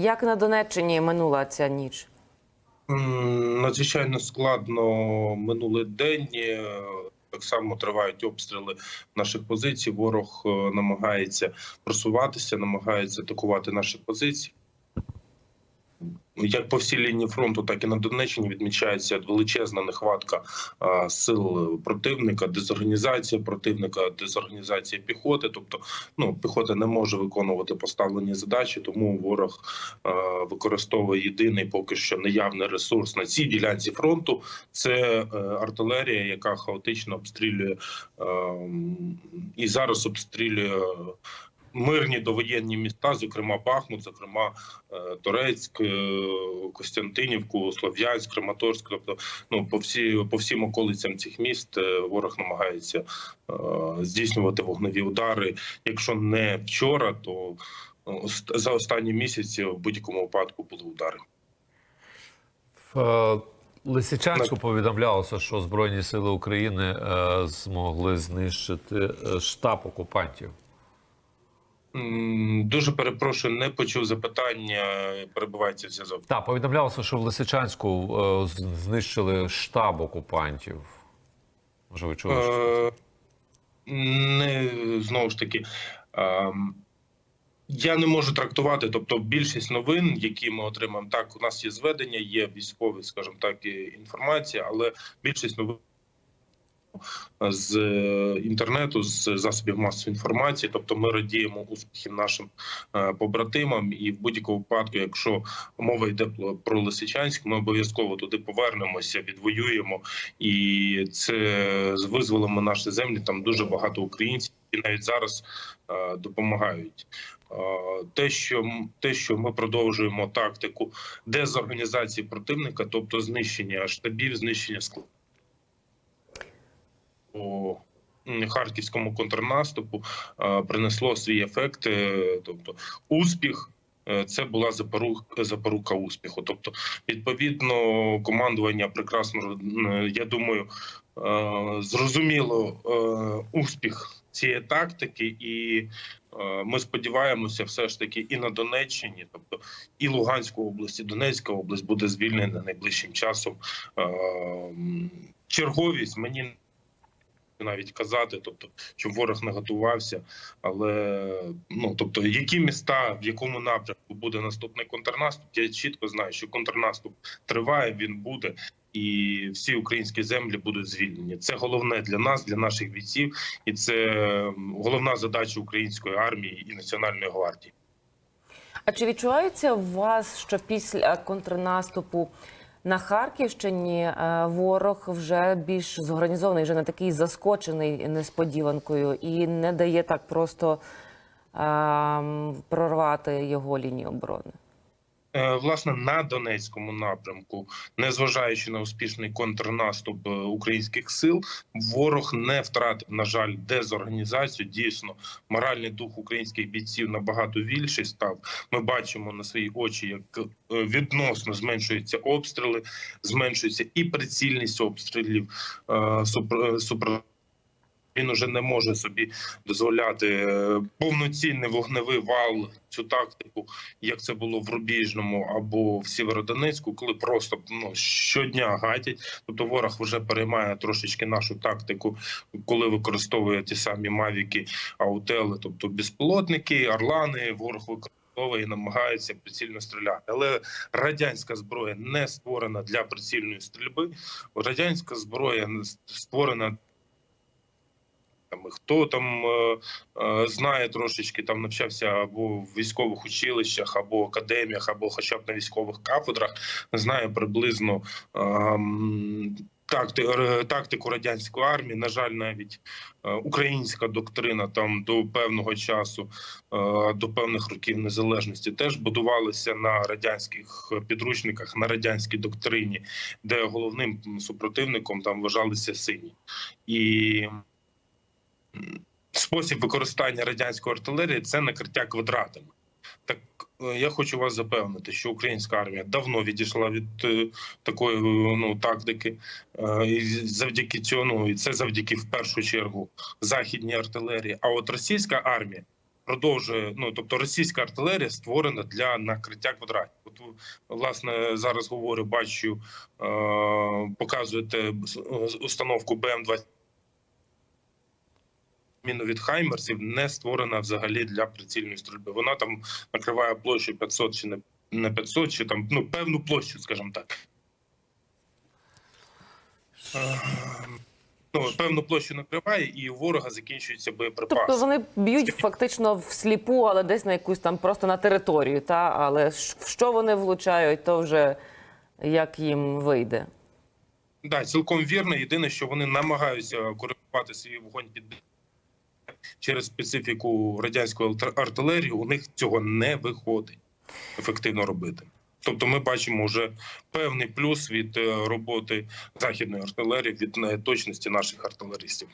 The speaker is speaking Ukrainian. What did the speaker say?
Як на Донеччині минула ця ніч? Надзвичайно складно минулий день. Е, Так само тривають обстріли наших позицій. Ворог е, намагається просуватися, намагається атакувати наші позиції. Як по всій лінії фронту, так і на Донеччині відмічається величезна нехватка сил противника, дезорганізація противника, дезорганізація піхоти. Тобто, ну піхота не може виконувати поставлені задачі, тому ворог використовує єдиний поки що наявний ресурс на цій ділянці фронту. Це е, артилерія, яка хаотично обстрілює е, і зараз обстрілює. Мирні довоєнні міста, зокрема Бахмут, зокрема е, Торецьк, е, Костянтинівку, Слов'янськ, Краматорськ. Тобто, ну по всі по всім околицям цих міст е, ворог намагається здійснювати вогневі удари. Якщо не вчора, то за останні місяці в будь-якому випадку були удари. В Лисичанську повідомлялося, що Збройні Сили України змогли знищити штаб окупантів. Дуже перепрошую, не почув запитання. Перебувається зв'язок. Так, повідомлялося, що в Лисичанську е, знищили штаб окупантів. Може, ви чули? що це? Е, Не знову ж таки. ем, Я не можу трактувати, тобто більшість новин, які ми отримаємо, так у нас є зведення, є військові, скажімо так, інформація, але більшість новин з е, інтернету, з засобів масової інформації. Тобто, ми радіємо успіхів нашим е, побратимам, і в будь-якому випадку, якщо мова йде про- Лисичанськ, ми обов'язково туди повернемося, відвоюємо, і це визволимо наші землі. Там дуже багато українців, які навіть зараз е, допомагають. Те, що те, що ми продовжуємо тактику дезорганізації противника, тобто знищення штабів, знищення складів по харківському контрнаступу е, принесло свій ефект, е, тобто успіх. е, Це була запорука, запорука успіху. Тобто, відповідно, командування прекрасно я думаю, зрозуміло успіх цієї тактики, і ми сподіваємося, все ж таки, і на Донеччині, тобто і Луганську область, і Донецька область буде звільнена найближчим часом. Черговість мені навіть казати, тобто, щоб ворог не готувався. Але ну тобто, які міста, в якому напрямку буде наступний контрнаступ, я чітко знаю, що контрнаступ триває, він буде. І всі українські землі будуть звільнені. Це головне для нас, для наших бійців, і це головна задача української армії і національної гвардії. А чи відчувається у вас, що після контрнаступу на Харківщині е, ворог вже більш зорганізований, вже не такий заскочений несподіванкою і не дає так просто ем, прорвати його лінію оборони? Е, Власне, на Донецькому напрямку, незважаючи на успішний контрнаступ е, українських сил, ворог не втратив, на жаль, дезорганізацію. Дійсно, моральний дух українських бійців набагато більший став. Ми бачимо на свої очі, як е, відносно зменшуються обстріли, зменшується і прицільність обстрілів. супер він уже не може собі дозволяти е, повноцінний вогневий вал цю тактику, як це було в Рубіжному або в Сєвєродонецьку, коли просто ну щодня гатять. Тобто ворог вже переймає трошечки нашу тактику, коли використовує ті самі мавіки, аутели, тобто безпілотники, орлани. Ворог використовує і намагається прицільно стріляти. Але радянська зброя не створена для прицільної стрільби. Радянська зброя створена хто там е, е, знає трошечки, там навчався або в військових училищах, або академіях, або хоча б на військових кафедрах, знає приблизно такти, тактику радянської армії. На жаль, навіть е, українська доктрина там до певного часу, е, до певних років незалежності, теж будувалася на радянських підручниках, на радянській доктрині, де головним супротивником там вважалися сині і спосіб використання радянської артилерії це накриття квадратами. Так е, я хочу вас запевнити, що українська армія давно відійшла від е, такої ну тактики, Е, і завдяки цьому, і це завдяки в першу чергу західній артилерії. А от російська армія продовжує. Ну тобто, російська артилерія створена для накриття квадратів. От власне зараз говорю, бачу, показуєте установку БМ 20 Міну від Хаймерсів не створена взагалі для прицільної стрільби. Вона там накриває площу 500 чи не, не 500, чи там ну певну площу, скажімо так. Е, Ну, певну площу накриває, і у ворога закінчується боєприпас. Тобто вони б'ють фактично всліпу, але десь на якусь там просто на територію, та але в що вони влучають, то вже як їм вийде. Да, цілком вірно. Єдине, що вони намагаються коригувати свій вогонь під через специфіку радянської артилерії. У них цього не виходить ефективно робити. Тобто, ми бачимо вже певний плюс від е, роботи західної артилерії від точності наших артилеристів.